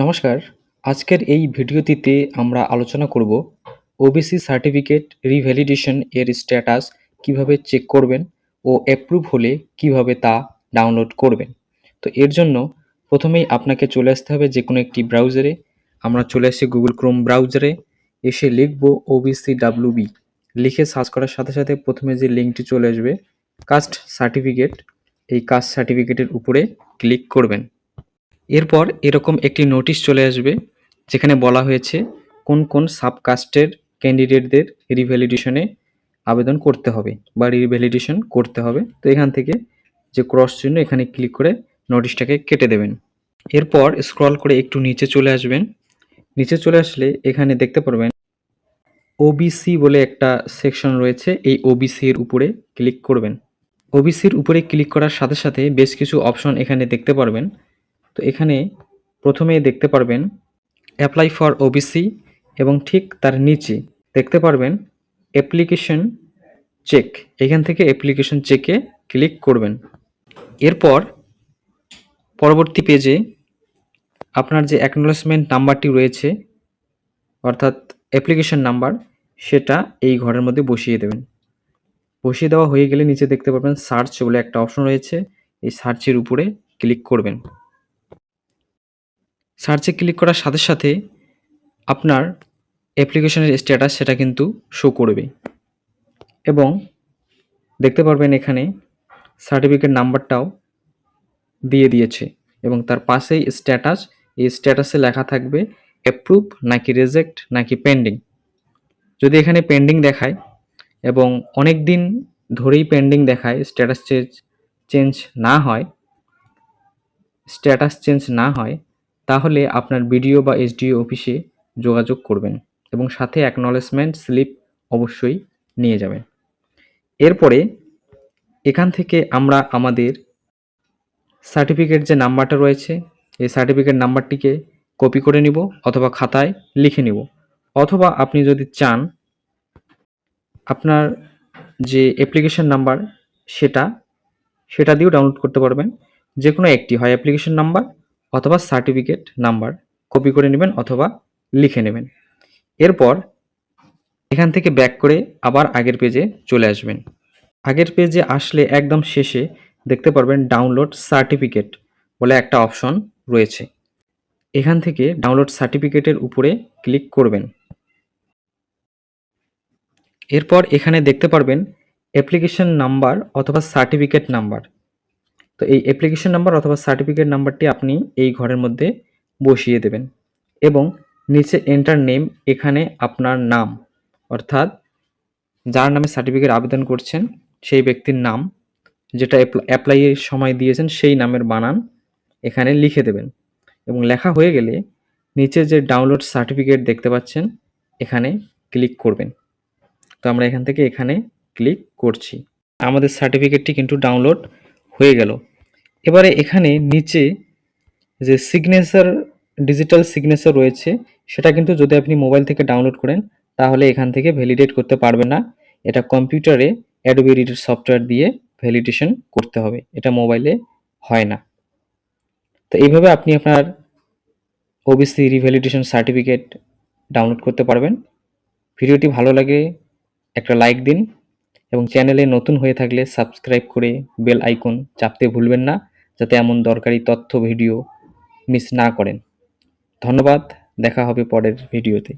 নমস্কার। আজকের এই ভিডিওটিতে আমরা আলোচনা করব ওবিসি সার্টিফিকেট রিভ্যালিডেশন এর স্ট্যাটাস কীভাবে চেক করবেন ও অ্যাপ্রুভ হলে কীভাবে তা ডাউনলোড করবেন। তো এর জন্য প্রথমেই আপনাকে চলে আসতে হবে যে কোনো একটি ব্রাউজারে আমরা চলে আসি গুগল ক্রোম ব্রাউজারে এসে লিখব ওবিসি ডাব্লিউবি লিখে সার্চ করার সাথে সাথে প্রথমে যে লিঙ্কটি চলে আসবে কাস্ট সার্টিফিকেট এই কাস্ট সার্টিফিকেটের উপরে ক্লিক করবেন। এরপর এরকম একটি নোটিশ চলে আসবে, যেখানে বলা হয়েছে কোন কোন সাবকাস্টের ক্যান্ডিডেটদের রিভ্যালিডেশনে আবেদন করতে হবে বা রিভ্যালিডেশন করতে হবে। তো এখান থেকে যে ক্রস চিহ্ন, এখানে ক্লিক করে নোটিশটাকে কেটে দেবেন। এরপর স্ক্রল করে একটু নিচে চলে আসবেন। নিচে চলে আসলে এখানে দেখতে পারবেন ওবিসি বলে একটা সেকশন রয়েছে, এই ওবিসি এর উপরে ক্লিক করবেন। ওবিসির উপরে ক্লিক করার সাথে সাথে বেশ কিছু অপশন এখানে দেখতে পারবেন। তো এখানে প্রথমে দেখতে পারবেন অ্যাপ্লাই ফর ওবিসি এবং ঠিক তার নিচে দেখতে পারবেন অ্যাপ্লিকেশন চেক এখান থেকে অ্যাপ্লিকেশন চেকে ক্লিক করবেন। এরপর পরবর্তী পেজে আপনার যে অ্যাকনোলেজমেন্ট নাম্বারটি রয়েছে, অর্থাৎ অ্যাপ্লিকেশন নাম্বার, সেটা এই ঘরের মধ্যে বসিয়ে দেবেন। বসিয়ে দেওয়া হয়ে গেলে নিচে দেখতে পাবেন সার্চ বলে একটা অপশন রয়েছে। এই সার্চের উপরে ক্লিক করবেন। সার্চে ক্লিক করার সাথে সাথে আপনার অ্যাপ্লিকেশনের স্ট্যাটাস সেটা কিন্তু শো করবে। এবং দেখতে পারবেন এখানে সার্টিফিকেট নাম্বারটাও দিয়ে দিয়েছে এবং তার পাশেই স্ট্যাটাস, এই স্ট্যাটাসে লেখা থাকবে অ্যাপ্রুভ নাকি রেজেক্ট নাকি পেন্ডিং যদি এখানে পেন্ডিং দেখায় এবং অনেক দিন ধরেই পেন্ডিং দেখায় স্ট্যাটাস চেঞ্জ চেঞ্জ না হয় স্ট্যাটাস চেঞ্জ না হয় তাহলে আপনার বিডিও বা এসডিও অফিসে যোগাযোগ করবেন এবং সাথে অ্যাকনলেজমেন্ট স্লিপ অবশ্যই নিয়ে যাবেন। এরপরে এখান থেকে আমরা আমাদের সার্টিফিকেট যে নাম্বারটা রয়েছে, এই সার্টিফিকেট নাম্বারটিকে কপি করে নিব অথবা খাতায় লিখে নিব। অথবা আপনি যদি চান, আপনার যে অ্যাপ্লিকেশন নাম্বার সেটা সেটা দিয়েও ডাউনলোড করতে পারবেন। যে কোনো একটি হয় অ্যাপ্লিকেশন নাম্বার অথবা সার্টিফিকেট নাম্বার কপি করে নেবেন অথবা লিখে নেবেন। এরপর এখান থেকে ব্যাক করে আবার আগের পেজে চলে আসবেন। আগের পেজে আসলে একদম শেষে দেখতে পারবেন ডাউনলোড সার্টিফিকেট বলে একটা অপশন রয়েছে। এখান থেকে ডাউনলোড সার্টিফিকেটের উপরে ক্লিক করবেন। এরপর এখানে দেখতে পারবেন অ্যাপ্লিকেশন নাম্বার অথবা সার্টিফিকেট নাম্বার তো এই অ্যাপ্লিকেশন নাম্বার অথবা সার্টিফিকেট নাম্বারটি আপনি এই ঘরের মধ্যে বসিয়ে দেবেন এবং নিচে এন্টার নেম এখানে আপনার নাম, অর্থাৎ যার নামে সার্টিফিকেট আবেদন করছেন সেই ব্যক্তির নাম, যেটা অ্যাপ্লাইয়ের সময় দিয়েছেন সেই নামের বানান এখানে লিখে দেবেন এবং লেখা হয়ে গেলে নিচে যে ডাউনলোড সার্টিফিকেট দেখতে পাচ্ছেন এখানে ক্লিক করবেন। তো আমরা এখান থেকে এখানে ক্লিক করছি। আমাদের সার্টিফিকেটটি কিন্তু ডাউনলোড হয়ে গেল। এবারে এখানে নিচে যে সিগনেচার ডিজিটাল সিগনেচার রয়েছে, সেটা কিন্তু যদি আপনি মোবাইল থেকে ডাউনলোড করেন, তাহলে এখান থেকে ভ্যালিডেট করতে পারবেন না। এটা কম্পিউটারে অ্যাডোবি সফটওয়্যার দিয়ে ভ্যালিডেশন করতে হবে। এটা মোবাইলে হয় না। তো এইভাবে আপনি আপনার ওবিসি রিভ্যালিডেশন সার্টিফিকেট ডাউনলোড করতে পারবেন। ভিডিওটি ভালো লাগে, একটা লাইক দিন। এবং চ্যানেলে নতুন হয়ে থাকলে সাবস্ক্রাইব করে বেল আইকন চাপতে ভুলবেন না, যাতে এমন দরকারি তথ্য, ভিডিও মিস না করেন। ধন্যবাদ, দেখা হবে পরের ভিডিওতে।